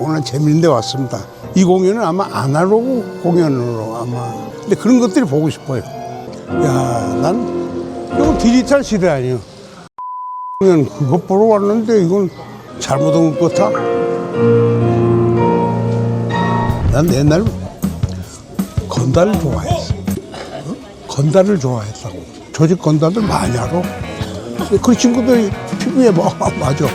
오늘 재밌는 데 왔습니다. 이 공연은 아마 아날로그 공연으로 아마. 근데 그런 것들이 보고 싶어요. 야, 난 이건 디지털 시대 아니에요. 공연 그거 보러 왔는데 이건 잘못 온 것 같아. 난 옛날 건달을 좋아했어. 어? 건달을 좋아했다고. 조직 건달들 많이 알아. 그 친구들이 피부에 뭐 맞아.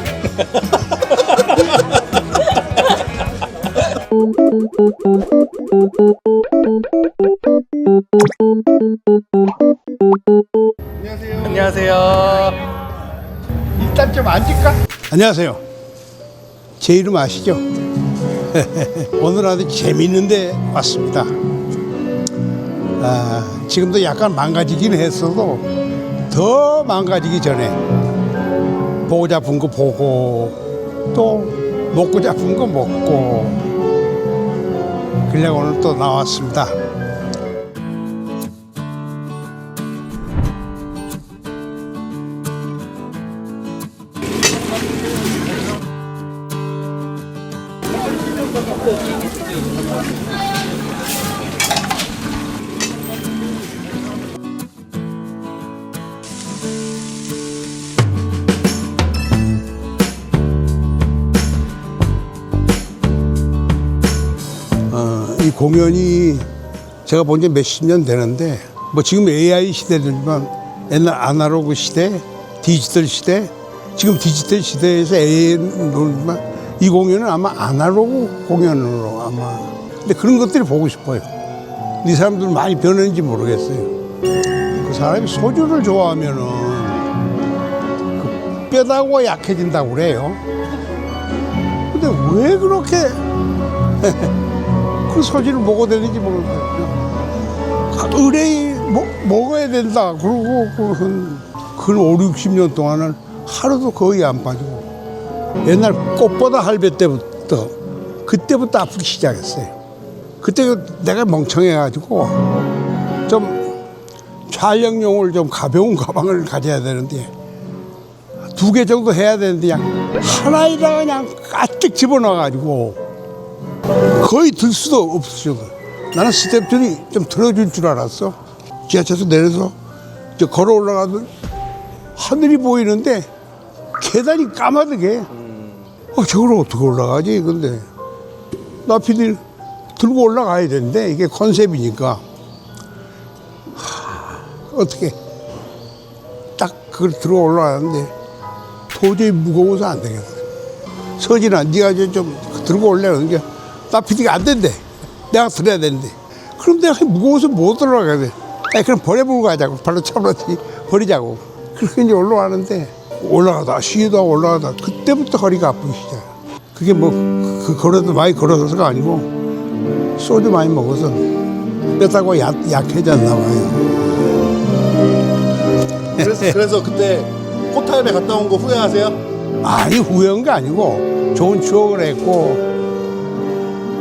안녕하세요. 일단 좀 앉을까? 안녕하세요. 제 이름 아시죠? 오늘 아주 재밌는데 왔습니다. 아, 지금도 약간 망가지긴 했어도 더 망가지기 전에 보고 잡은 거 보고 또 먹고 잡은 거 먹고 그래 오늘 또 나왔습니다. 이 공연이 제가 본 지 몇십 년 되는데 뭐 지금 AI 시대지만 옛날 아날로그 시대, 디지털 시대, 지금 디지털 시대에서 AI지만 이 공연은 아마 아날로그 공연으로 아마 근데 그런 것들이 보고 싶어요. 이 사람들 많이 변했는지 모르겠어요. 그 사람이 소주를 좋아하면은 그 뼈다구가 약해진다고 그래요. 근데 왜 그렇게 그 소지를 먹어야 되는지 모르겠어요. 의뢰이 먹, 먹어야 된다. 그러고 그한 근 5, 60년 동안은 하루도 거의 안 빠지고 옛날 꽃보다 할배 때부터 그때부터 아프기 시작했어요. 그때 내가 멍청해가지고 좀 촬영용을 좀 가벼운 가방을 가져야 되는데 두 개 정도 해야 되는데 그냥 하나에다가 그냥 가득 집어넣어가지고 거의 들 수도 없었어. 나는 스텝들이 좀 들어줄 줄 알았어. 지하철에서 내려서 저 걸어 올라가면 하늘이 보이는데 계단이 까마득해. 어, 저걸 어떻게 올라가지? 근데 나 피디 들고 올라가야 되는데 이게 컨셉이니까 하, 어떻게 딱 그걸 들어 올라가는데 도저히 무거워서 안 되겠어. 서진아, 네가 이제 좀 들고 올래. 그러니까 나 PD가 안 된대. 내가 들어야 되는데. 그럼 내가 무거워서 못 올라가야 돼. 아니, 그럼 버려보고 가자고. 발로 차버렸지. 버리자고. 그렇게 이제 올라가는데 올라가다 쉬다 올라가다 그때부터 허리가 아프기 시작. 그게 뭐 그 걸어도 많이 걸어서가 아니고 소주 많이 먹어서 뼈다가 약, 약해졌나 봐요. 그래서, 그래서 그때 호타임에 갔다 온 거 후회하세요? 아니 후회한 게 아니고 좋은 추억을 했고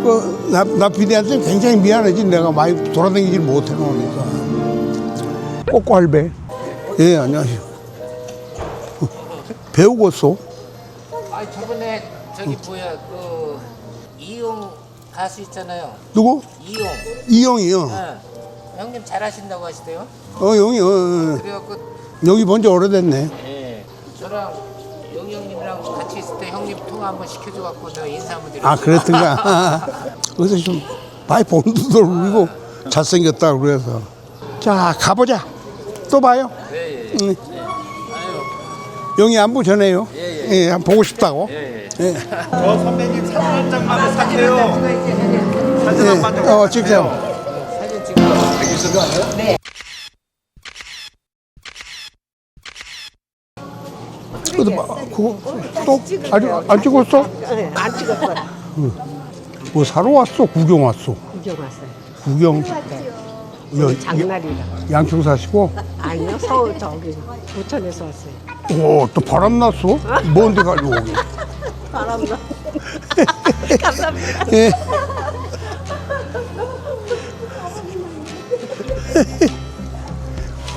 그 나 나 비디한테 굉장히 미안하지 내가 많이 돌아다니질 못해 놓으니까 꼬꼬할배 예 안녕하세요 배우고 어아 저번에 저기 뭐야 그 이용 가수 있잖아요. 누구 이용. 이영이요 어. 형님 잘하신다고 하시대요. 어 영이 어, 어. 그래갖고 여기 본 지 오래됐네 예. 저랑 형님이랑 같이 있을 때 형님 통화 한번 시켜줘갖고 내가 인사 한번 드렸어요. 아 그랬던가 그래서 좀 많이 본드도 울고 잘생겼다 그래서 자 가보자 또 봐요 예, 예. 응. 영희 안부 전해요 예, 예, 한번 보고 싶다고 예, 예. 저 선배님 사진 한 장만 부탁해요. 사진 한 장. 예. 어 찍세요 사진 찍고. 그 막 그거 또 아직 안 찍었어? 네, 안 찍었어요. 뭐 사러 왔어? 구경 왔어? 구경 왔어요. 구경 여, 장날이라. 양평 사시고 아니요, 서울 저기 부천에서 왔어요. 오 또 바람 났어? 뭔데 가지고 오기 바람나. 감사합니다. 예.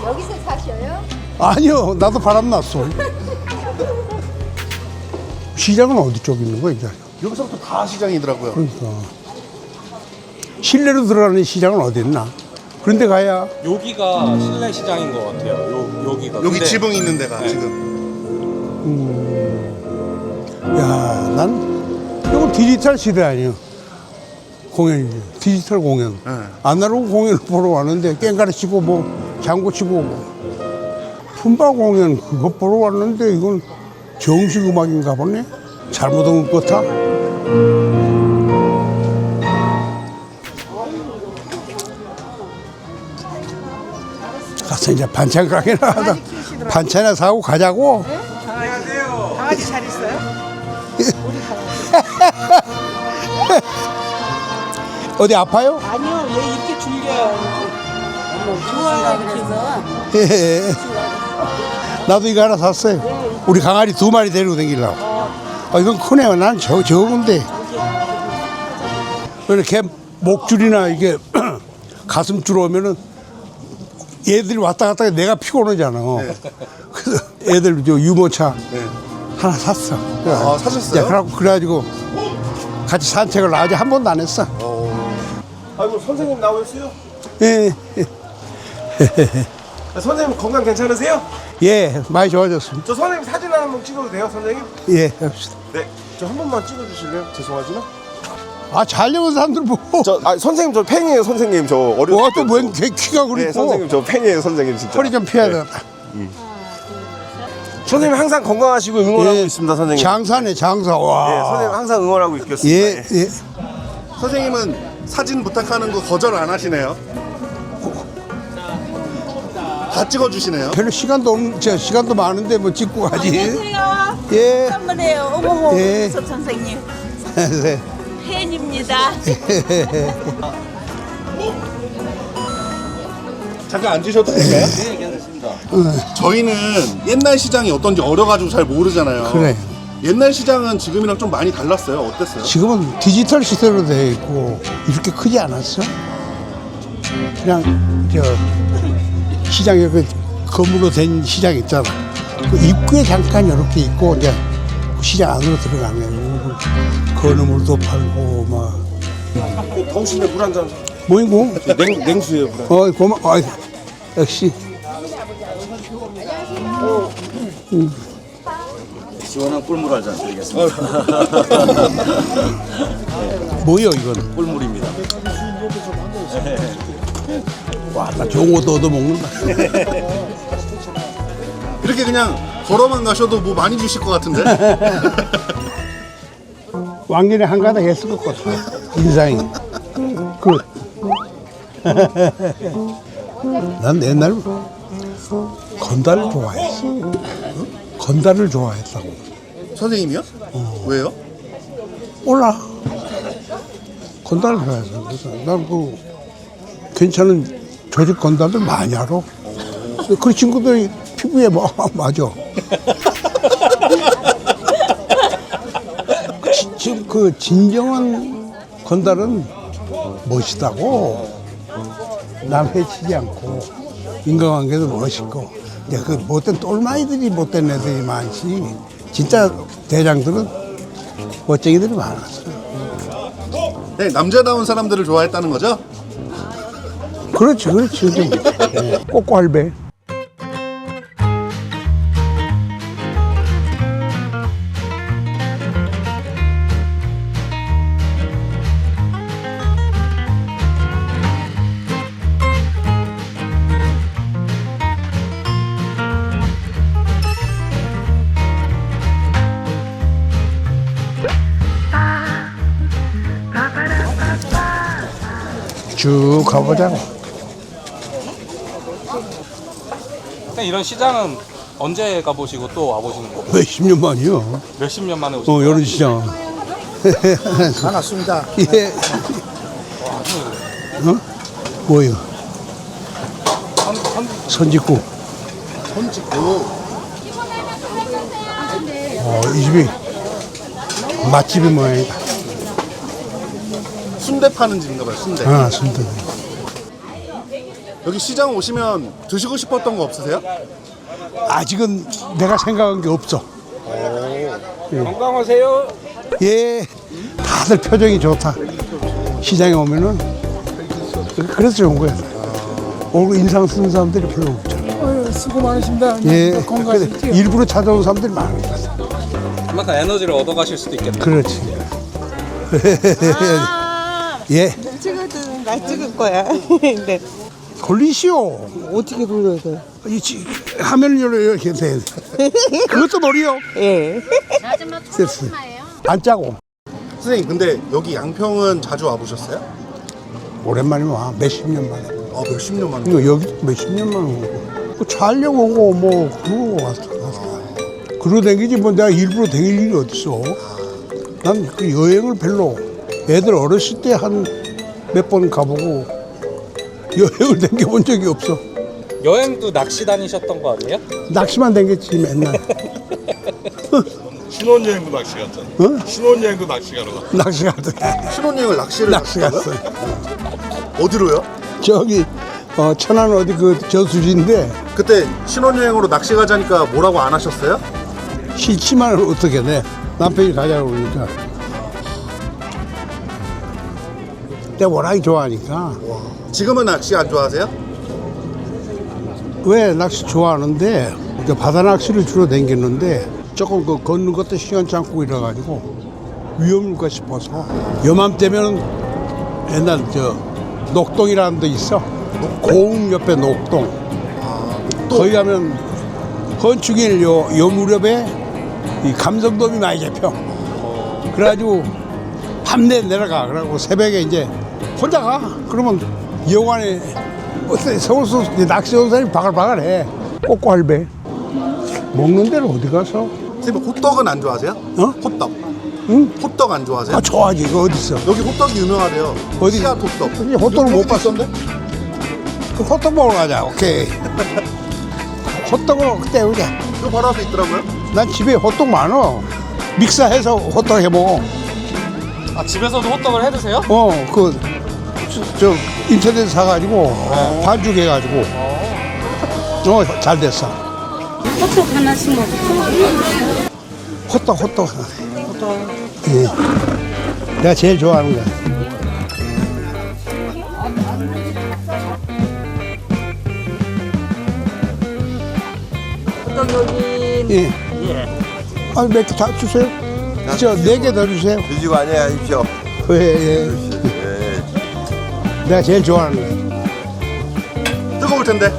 여기서 사셔요? 아니요 나도 바람 났어 시장은 어디 쪽에 있는 거야 이제 여기서부터 다 시장이더라고요. 그러니까 실내로 들어가는 시장은 어디 있나? 그런데 가야 여기가 실내 시장인 것 같아요. 요 여기가. 여기 근데 지붕 있는 데가 네. 지금. 야, 난 이건 디지털 시대 아니에요. 공연이지. 디지털 공연. 네. 아날로그 공연을 보러 왔는데 깽가리 치고 뭐 장구 치고 뭐. 품바 공연 그거 보러 왔는데 이건 정식 음악인가 보네. 잘못 온것 같아. 가서 이제 반찬 가게나 하다 반찬이나 사고 가자고. 강아지 잘 있어요? 어디 아파요? 아니요, 얘 이렇게 줄려요. 좋아요, 그래서. 예. 나도 이거 하나 샀어요. 우리 강아지 두 마리 데리고 다니려고. 아, 이건 크네요. 난 저, 적은데. 이렇게 목줄이나 이게 가슴줄 오면은 얘들이 왔다 갔다 해서 내가 피곤하잖아. 그래서 애들 저 유모차 네. 하나 샀어. 아, 사셨어요? 야, 그래갖고 그래가지고 같이 산책을 아직 한 번도 안 했어. 아이고 선생님 나오셨어요? 예, 아, 선생님 건강 괜찮으세요? 예, 많이 좋아졌습니다. 저 선생님 사진 하나 한번 찍어도 돼요 선생님? 예, 합시다. 네. 저 한 번만 찍어주실래요? 죄송하지만. 아, 잘 입은 사람들 보고. 저 아, 선생님 저 팬이에요 선생님 저 어렸을 와, 때. 또웬 키가 그리고 네 선생님 저 팬이에요 선생님 진짜. 허리 좀 펴야 네. 되겠다. 선생님 항상 건강하시고 응원하고 예. 있습니다 선생님. 장사네, 장사. 네 와. 선생님 항상 응원하고 있겠습니다. 예, 예. 선생님은 사진 부탁하는 거 거절 안 하시네요. 다 찍어주시네요. 별로 시간도 없, 저 시간도 많은데 뭐 찍고 가지. 안녕하세요. 예. 한번에요. 어머머, 예. 섭 선생님 네. 팬입니다. 잠깐 앉으셔도 될까요? 저희는 옛날 시장이 어떤지 어려가지고 잘 모르잖아요. 그래. 옛날 시장은 지금이랑 좀 많이 달랐어요. 어땠어요? 지금은 디지털 시대로 돼 있고 이렇게 크지 않았어? 그냥 저 시장에 그 건물로 된 시장 있잖아. 그 입구에 잠깐 이렇게 있고 이제 그 시장 안으로 들어가면 건어물도 팔고 막 더우신데 물 한 잔. 뭐이고? 냉 냉수예요 물. 한 어 고마. 어, 역시 시원한 꿀물 한 잔 드리겠습니다. 뭐요 이건? 꿀물입니다. 와, 나 좋은 것도 얻어 먹는다. 이렇게 그냥 걸어만 가셔도 뭐 많이 주실 것 같은데? 왕년에 한가닥 했을 것 같아. 인상이. 그. 난 옛날 건달을 좋아했어. 건달을 좋아했다고. 선생님이요? 왜요? 몰라. 건달을 좋아했어. 그래서 난그 괜찮은 조직 건달들 많이 알아. 그 친구들이 피부에 뭐 맞아. 지- 지금 그 진정한 건달은 멋있다고 남 해치지 않고 인간관계도 멋있고 근데 그 못된 똘마이들이 못된 애들이 많지 진짜 대장들은 멋쟁이들이 많았어 네, 남자다운 사람들을 좋아했다는 거죠? 그렇지 그렇지. 꼬꼬할배 쭉 가보자고 일단 이런 시장은 언제 가보시고 또 와보시는 거예요? 몇십 년 만이요 몇십 년 만에 오신 어 거예요? 이런 시장 반갑습니다. 예 어? 뭐요? 선짓국 손짓고 어, 이 집이 맛집이 모양이다 순대 파는 집인가 봐요, 순대. 아 순대 여기 시장 오시면 드시고 싶었던 거 없으세요? 아직은 내가 생각한 게 없어 건강하세요. 예 다들 표정이 좋다. 시장에 오면은 그래서 좋은 거야. 오늘 인상 쓰는 사람들이 별로 없죠. 수고 많으십니다. 예, 건강하십시오. 일부러 찾아온 사람들이 많은 것 같아. 그만큼 에너지를 얻어가실 수도 있겠네요. 그렇지. 예, 찍어도 나 찍을 거야. 근데 돌리시오. 어떻게 불러야 돼? 이 지- 화면을 이렇게 돼. 그것도 머리요. 예. 됐어. 안 짜고. 선생님 근데 여기 양평은 자주 와보셨어요? 오랜만에 와. 몇십 년 만에. 아 몇십 년 만에 이거 여기 몇십 년 만에 오고. 그 촬영 오고 뭐 그러고 왔어. 왔어. 그러고 댕기지 뭐 내가 일부러 댕길 일이 어딨어. 난 그 여행을 별로 애들 어렸을 때 한 몇 번 가보고 여행을 댕겨본 적이 없어. 여행도 낚시 다니셨던 거 아니에요? 낚시만 댕겼지 맨날. 신혼여행도 낚시 갔잖아. 어? 신혼여행도 낚시 가러 가. 낚시 갔다. 신혼여행을 낚시를 낚시 갔어. 갔다고요? 어디로요? 저기 어, 천안 어디 그 저수지인데 그때 신혼여행으로 낚시 가자니까 뭐라고 안 하셨어요? 싫지만 어떻게 돼? 남편이 가자고 그러니까. 내가 워낙에 좋아하니까. 지금은 낚시 안 좋아하세요? 왜 낚시 좋아하는데 이제 바다 낚시를 주로 댕겼는데 조금 그 걷는 것도 시원찮고 이래가지고 위험할까 싶어서. 요맘때면 옛날 저 녹동이라는 데 있어. 고흥 옆에 녹동. 거기 가면 건축일 요, 요 무렵에 이 감성돔이 많이 잡혀. 그래가지고 밤내 내려가. 그러고 새벽에 이제 혼자 가. 그러면 여관에 어때 서울서 낚시 온 사람이 바글바글해. 꼬꼬할배. 먹는 데는 어디 가서? 선생님 호떡은 안 좋아하세요? 어? 호떡. 응? 호떡 안 좋아하세요? 아 좋아하지. 이거 어디 있어? 여기 호떡이 유명하대요. 어디? 씨앗 호떡. 근데 호떡을 못 봤어. 데? 그 호떡 먹으러 가자. 오케이. 호떡을 그때 오자 이거 바로 앞에 있더라고요. 난 집에 호떡 많어. 믹서해서 호떡 해 먹어. 아 집에서도 호떡을 해 드세요? 어 그 저 인터넷 사가지고 반죽해가지고 어 잘 됐어 호떡 하나씩 먹고 호떡 호떡 호떡 예 내가 제일 좋아하는 거야 호떡 여기 예. 아, 몇개다 주세요. 저 네 개 더 주세요. 드시고 안녕하십시오. 예, 예. 내가 제일 좋아하는 거. 뜨거울 텐데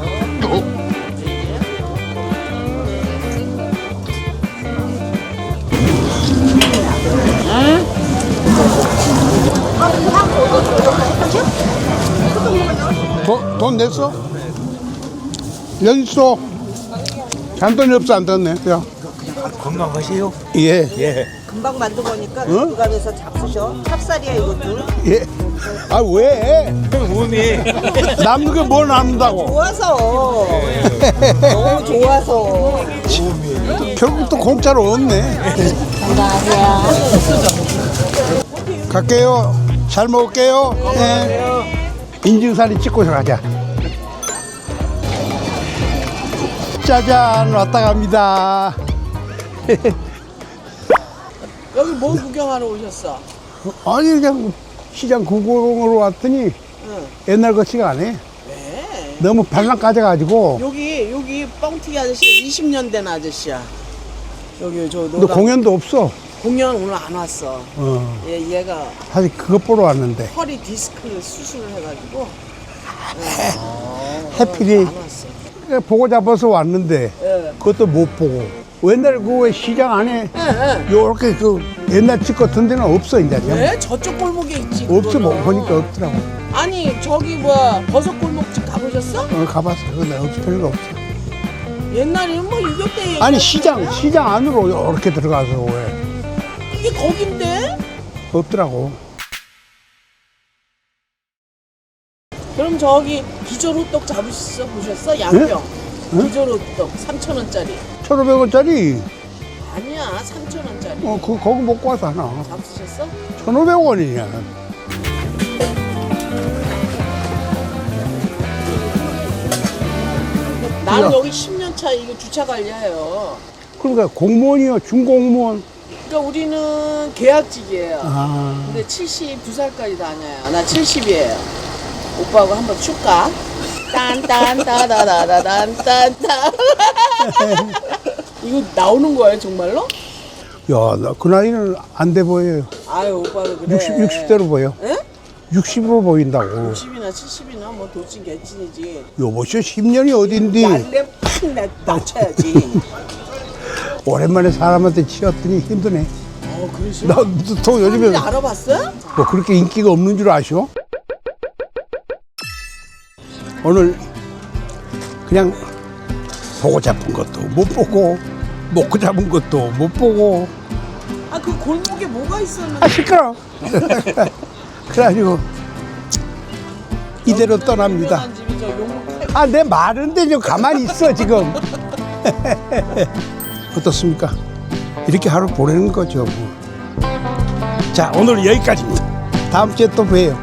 돈, 돈 냈어? 있어. 잔돈이 없어, 안 떴네. 야. 건강하세요? 예. 금방 만들고 오니까 어? 두갑에서 잡수셔. 찹쌀이야 이것도. 예. 아, 왜? 몸이. 남는 게 뭘 남는다고. 좋아서. 너무 좋아서. 결국 또 공짜로 없네. 갈게요. 잘 먹을게요. 예. 인증사진 찍고서 가자. 짜잔, 왔다 갑니다. 여기 뭐 구경하러 오셨어? 아니, 그냥 시장 구경으로 왔더니 옛날 같지가 않아. 왜? 너무 발랑 까져가지고. 여기 여기 뻥튀기 아저씨 20년 된 아저씨야. 여기 저너 노란 공연도 없어. 공연 오늘 안 왔어. 어. 얘 얘가 사실 그것 보러 왔는데. 허리 디스크 수술을 해가지고 해필이 안 왔어. 보고 잡아서 왔는데 예. 그것도 못 보고 옛날에 그 시장 안에 예, 예. 요렇게 그 옛날 집 같은 데는 없어 이제 왜 저쪽 골목에 있지? 없어 뭐 그거는. 보니까 없더라고 아니 저기 뭐야 버섯 골목집 가보셨어? 어, 가봤어 근데 없어 별로 없어 옛날에는 뭐 이겼대. 아니 시장 시장 안으로 요렇게 들어가서 왜 이게 거긴데? 없더라고 그럼 저기 기절 호떡 잡으셨어 보셨어? 양평. 기절 호떡 3천 원짜리. 1,500원짜리 아니야 3천 원짜리. 어, 그, 거기 먹고 와서 하나 잡수셨어? 1,500원이냐 나는 야. 여기 10년 차 이거 주차 관리해요. 그러니까 공무원이요 중공무원 그러니까 우리는 계약직이에요. 아, 근데 72살까지 다녀요. 나 70이에요. 오빠하고 한번 출까? 딴딴따다다다단딴딴 이거 나오는 거예요 정말로? 야, 나 그 나이는 안 돼 보여요. 아유 오빠도 그래 60, 60대로 보여. 응? 60으로 보인다고. 60이나 70이나 뭐 돌진 개찐이지 여보쇼 10년이 어딘디. 날래 팍 나- 낮춰야지 오랜만에 사람한테 치였더니 힘드네. 어 그러시 나또 요즘에 알아봤어요? 뭐 그렇게 인기가 없는 줄 아시 오? 오늘 그냥 보고 잡은 것도 못 보고 먹고 잡은 것도 못 보고 아 그 골목에 뭐가 있었는데 아 시끄러. 그래가지고 이대로 떠납니다. 아 내 말은데 좀 가만히 있어 지금. 어떻습니까? 이렇게 하루 보내는 거죠. 뭐. 자 오늘 여기까지입니다. 다음 주에 또 봬요.